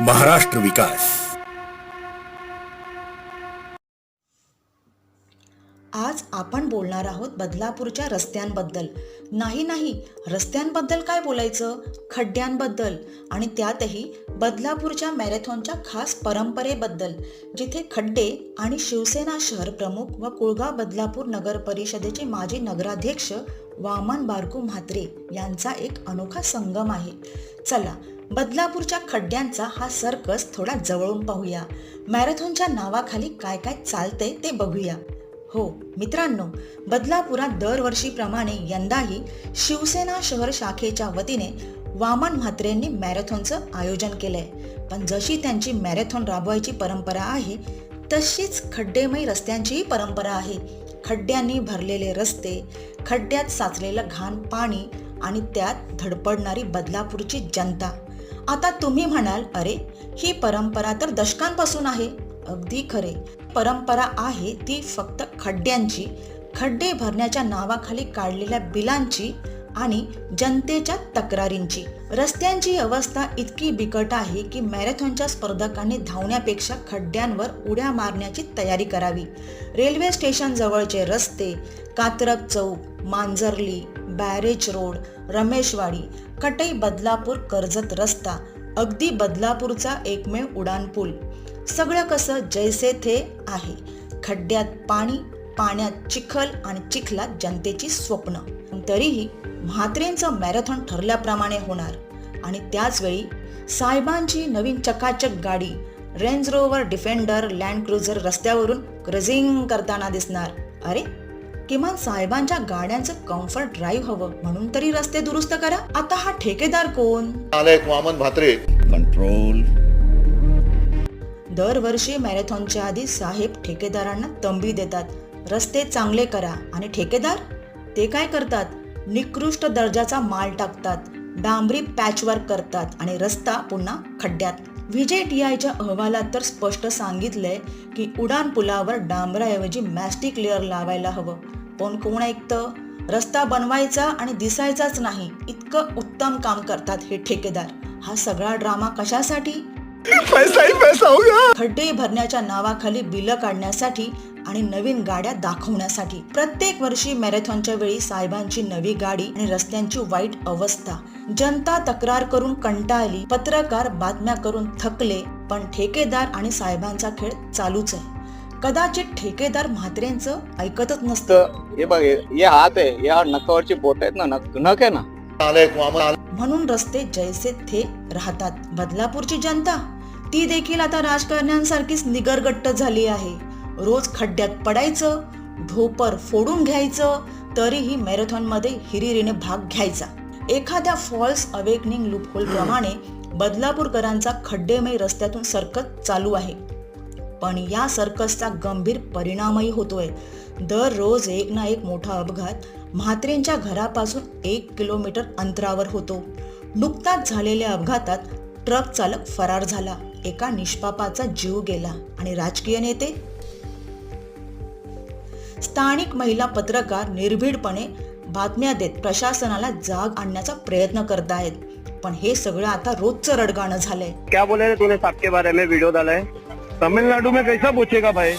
महाराष्ट्र विकास. आज आपण बोलणार आहोत बदलापूरच्या रस्त्यांबद्दल. नाही नाही रस्त्यांबद्दल काय बोलायचं? खड्ड्यांबद्दल आणि त्यातही बदलापूरच्या मॅरेथॉनच्या खास परंपरेबद्दल जिथे खड्डे आणि शिवसेना शहर प्रमुख व कुळगाव बदलापूर नगर परिषदेचे माजी नगराध्यक्ष वामन बारकू म्हात्रे यांचा एक अनोखा संगम आहे. चला बदलापूरच्या खड्ड्यांचा हा सर्कस थोडा जवळून पाहूया. मॅरेथॉनच्या नावाखाली काय काय चालते ते बघूया. हो मित्रांनो बदलापुरात दरवर्षीप्रमाणे यंदाही शिवसेना शहर शाखेच्या वतीने वामन म्हात्रेंनी मॅरेथॉनचं आयोजन केलंय. पण जशी त्यांची मॅरेथॉन राबवायची परंपरा आहे तशीच खड्डेमय रस्त्यांचीही परंपरा आहे. खड्ड्यांनी भरलेले रस्ते खड्ड्यात साचलेलं घाण पाणी आणि त्यात धडपडणारी बदलापूरची जनता. आता तुम्ही म्हणाल अरे ही परंपरा तर दशकांपासून आहे. अगदी खरे. परंपरा आहे ती फक्त खड्ड्यांची खड्डे भरण्याच्या नावाखाली काढलेल्या बिलांची आणि जनतेच्या तक्रारींची. रस्त्यांची अवस्था इतकी बिकट आहे की मॅरेथॉनच्या स्पर्धकांनी धावण्यापेक्षा खड्ड्यांवर उड्या मारण्याची तयारी करावी. रेल्वे स्टेशनजवळचे रस्ते कात्रप चौक मांजरली बॅरेज रोड रमेशवाडी कटई बदलापूर कर्जत रस्ता अगदी बदलापूरचा एकमेव उडाणपूल सगळं कसं जैसे थे आहे. खड्ड्यात पाणी पाण्यात चिखल आणि चिखलात जनतेची स्वप्न. तरीही म्हात्रेंचं मॅरेथॉन ठरल्याप्रमाणे होणार. आणि त्याचवेळी साहेबांची नवीन चकाचक गाडी Range Rover Defender Land Cruiser रस्त्यावरून क्रझिंग करताना दिसणार. अरे किमान साहेबांच्या गाड्यांचं कम्फर्ट ड्राईव्ह हवं. म्हणून तरी रस्ते दुरुस्त करा. आता हा ठेकेदार कोण? वामन म्हात्रे कंट्रोल दरवर्षी मॅरेथॉनच्या आधी साहेब ठेकेदारांना तंबी देतात. रस्ते चांगले करा. आणि ठेकेदार? ते काय करतात? निकृष्ट दर्जाचा माल टाकतात. डांबरी पॅचवर्क करतात. आणि रस्ता पुन्हा खड्ड्यात. विजय टीआयच्या अहवालात तर स्पष्ट सांगितलंय की उडान पुलावर डांबराऐवजी मॅस्टिक लेअर लावायला हवं. पण कोण ऐकतं रस्ता बनवायचा आणि दिसायचाच नाही. इतकं उत्तम काम करतात हे ठेकेदार. हा सगळा ड्रामा कशासाठी? ही खड्डे भरण्याच्या नावाखाली बिलं काढण्यासाठी आणि नवीन गाड्या दाखवण्यासाठी. प्रत्येक वर्षी मॅरेथॉनच्या वेळी साहेबांची नवी गाडी आणि रस्त्यांची वाईट अवस्था. जनता तक्रार करून कंटाळली पत्रकार बातम्या करून थकले पण ठेकेदार आणि साहेबांचा खेळ चालूच आहे. कदाचित ठेकेदार म्हात्रेंचं ऐकतच नसतं. हे बघ हे हात आहे या नकावरची बोट आहेत ना नख नख आहे ना. म्हणून रस्ते जैसे थे राहतात. बदलापूरची जनता ती देखील आता राजकारण्यांसारखीच निगरगट्ट झाली आहे. रोज खड्ड्यात पडायचं ढोपर फोडून घ्यायचं तरीही मॅरेथॉनमध्ये हिरिरीने भाग घ्यायचा. एखाद्या फॉल्स अवेकनिंग लूपहोल प्रमाणे बदलापूरकरांचा खड्डेमय रस्त्यातून सर्कस चालू आहे. पण या सर्कसचा गंभीर परिणामही होतोय. दररोज एक ना एक मोठा अपघात म्हात्रेंच्या घरापासून एक किलोमीटर अंतरावर होतो. नुकताच झालेल्या अपघातात ट्रक चालक फरार झाला. एका निष्पापाचा जीव गेला. आणि राजकीय नेते? स्थानिक महिला पत्रकार निर्भीडपणे बातम्या देत प्रशासनाला जाग आणण्याचा प्रयत्न करतायत. पण हे सगळं आता रोजचं रडगाणं झालंय. क्या बोले तूने साहब के बारे में? वीडियो डाला है तमिलनाडु में कैसा पूछेगा भाई?